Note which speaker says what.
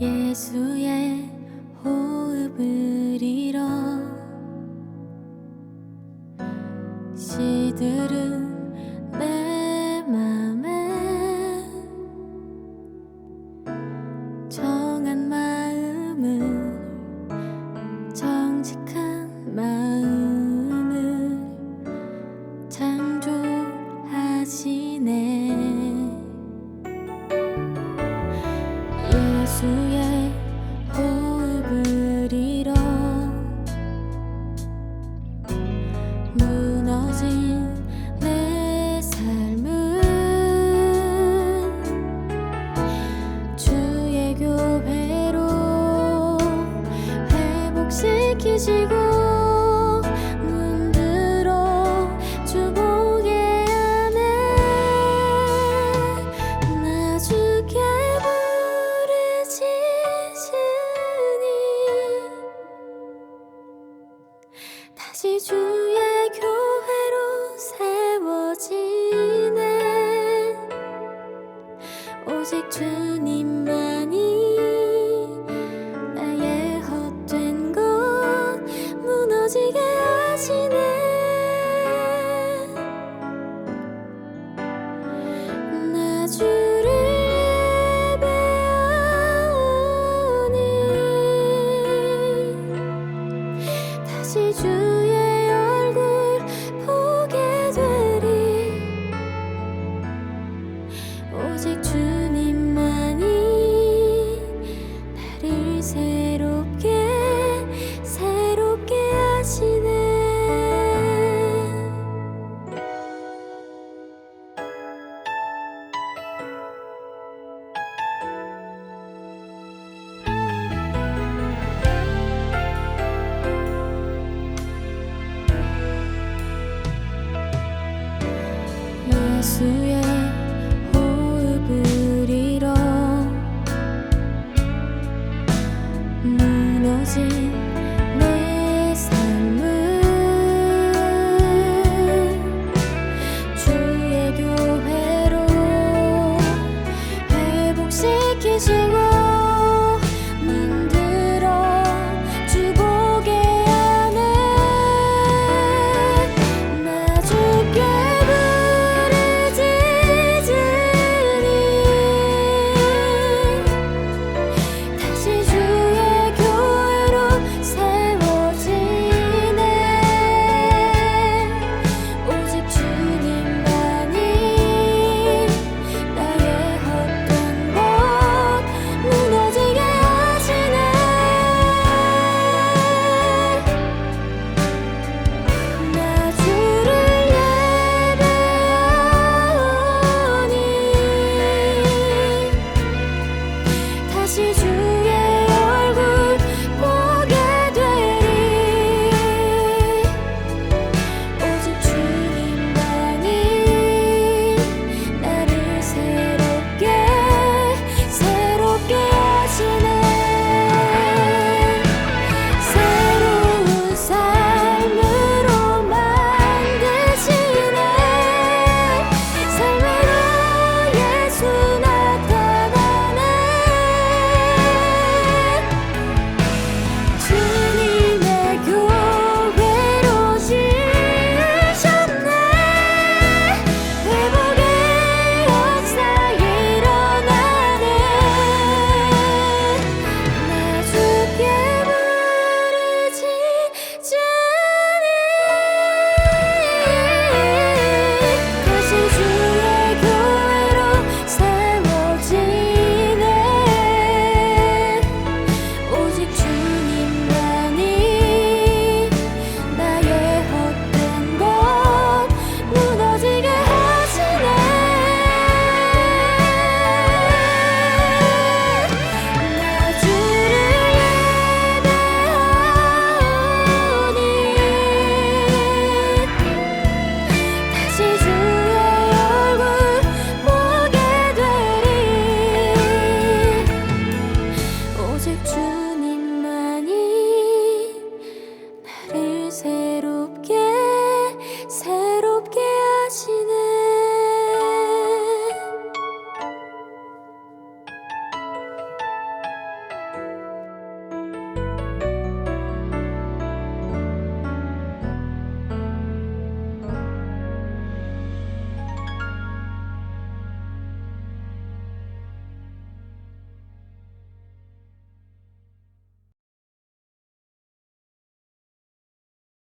Speaker 1: 예수의 호흡을 잃어 지내 예수의 호흡을 잃어 무너진 내 삶은 주의 교회로 회복시키시고 起。失去。